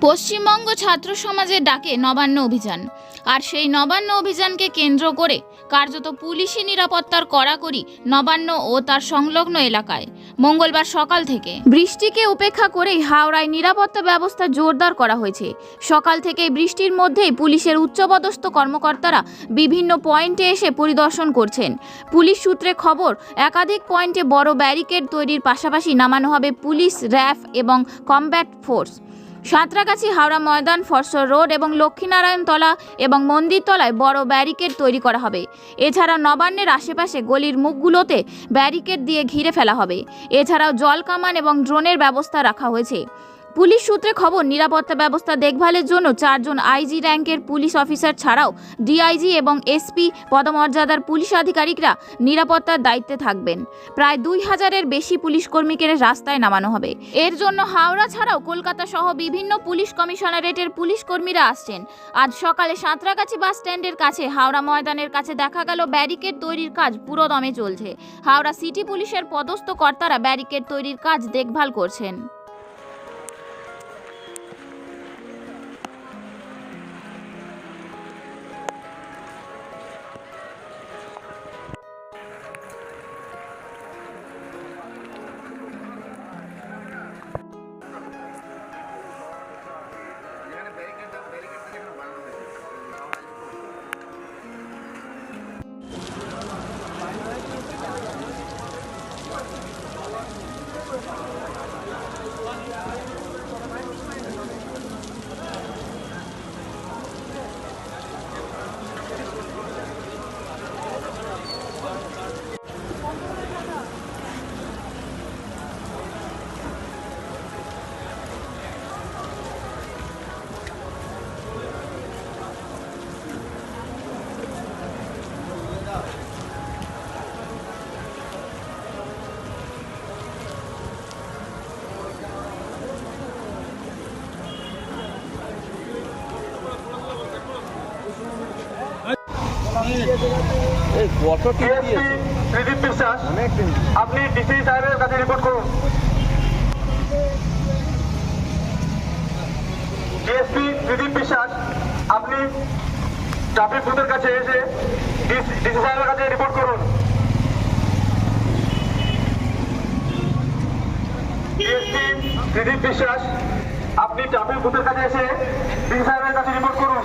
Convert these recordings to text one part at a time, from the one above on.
পশ্চিমবঙ্গ ছাত্র সমাজের ডাকে নবান্ন অভিযান। আর সেই নবান্ন অভিযানকে কেন্দ্র করে কার্যত পুলিশি নিরাপত্তার কড়াকড়ি নবান্ন ও তার সংলগ্ন এলাকায়। মঙ্গলবার সকাল থেকে বৃষ্টিকে উপেক্ষা করেই হাওড়ায় নিরাপত্তা ব্যবস্থা জোরদার করা হয়েছে। সকাল থেকে বৃষ্টির মধ্যেই পুলিশের উচ্চপদস্থ কর্মকর্তারা বিভিন্ন পয়েন্টে এসে পরিদর্শন করছেন। পুলিশ সূত্রে খবর, একাধিক পয়েন্টে বড় ব্যারিকেড তৈরির পাশাপাশি নামানো হবে পুলিশ, র্যাফ এবং combat force. Santragachi Howrah Maidan foreshore road এবং লক্ষ্মীনারায়ণতলা এবং মন্দির তলায় বড় ব্যারিকেড তৈরি করা হবে। এছাড়া নবান্নের আশেপাশে গলির মুখগুলোতে ব্যারিকেড দিয়ে ঘিরে ফেলা হবে। এছাড়াও জল কামান এবং ড্রোনের ব্যবস্থা রাখা হয়েছে। পুলিশ সূত্রে খবর, নিরাপত্তা ব্যবস্থা দেখভালের জন্য চারজন আইজি র্যাঙ্কের পুলিশ অফিসার ছাড়াও ডিআইজি এবং এসপি পদমর্যাদার পুলিশ আধিকারিকরা নিরাপত্তার দায়িত্বে থাকবেন। প্রায় দুই হাজারের বেশি পুলিশ কর্মীকে রাস্তায় নামানো হবে। এর জন্য হাওড়া ছাড়াও কলকাতা সহ বিভিন্ন পুলিশ কমিশনারেটের পুলিশ কর্মীরা আসছেন। আজ সকালে সাঁতরাগাছি বাস স্ট্যান্ডের কাছে হাওড়া ময়দানের কাছে দেখা গেল ব্যারিকেড তৈরির কাজ পুরোদমে চলছে। হাওড়া সিটি পুলিশের পদস্থ কর্তারা ব্যারিকেড তৈরির কাজ দেখভাল করছেন। কত টিপ দিয়েছে? ত্রিদীপ বিশ্বাস আপনি ডিসি সাহেবের কাছে রিপোর্ট করুন। ডিএসপি ত্রিদীপ বিশ্বাস আপনি ট্রাফিক বুথের কাছে এসে ডিসি সাহেবের কাছে রিপোর্ট করুন। ডিএসপি ত্রিদীপ বিশ্বাস আপনি ট্রাফিক বুথের কাছে এসে ডিসি সাহেবের কাছে রিপোর্ট করুন।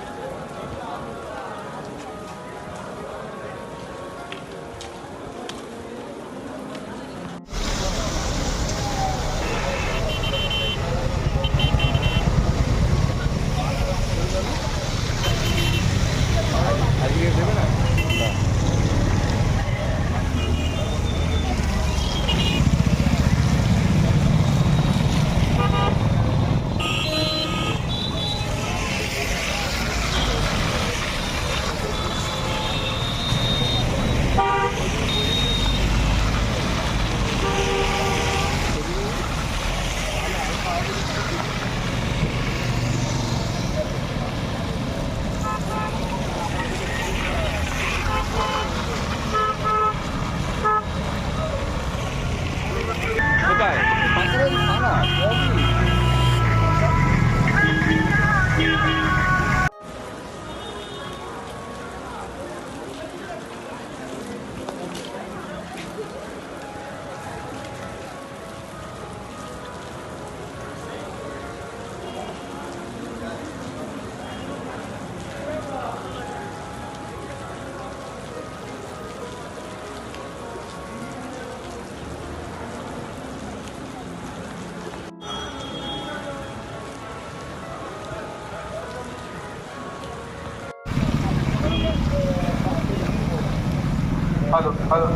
হ্যালো হ্যালো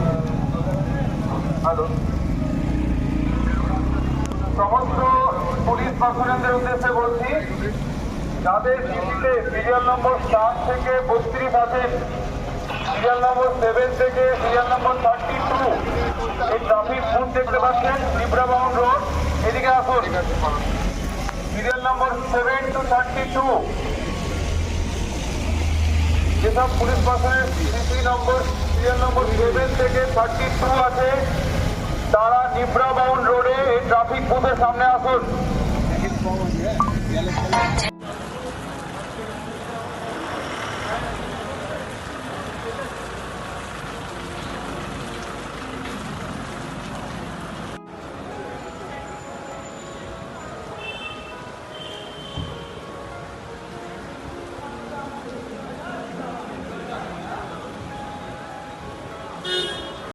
হ্যালো সমস্ত পুলিশ পার্সোনালদের উদ্দেশ্যে বলছি, যাদের ডিউটিতে সিরিয়াল নম্বর চার থেকে বত্রিশ আছেন সিরিয়াল নম্বর সেভেন থেকে সিরিয়াল নম্বর থার্টি টু এই ট্রাফিক বুথ দেখতে পাচ্ছেন লিব্রা বাউন রোড এদিকে আসুন। Serial number seven to thirty two যেসব পুলিশ পার্সনের CC number serial number seven থেকে থার্টি টু আছে। তারা নিব্রা বাউন্ড রোডে এই ট্রাফিক বুথের সামনে আসুন।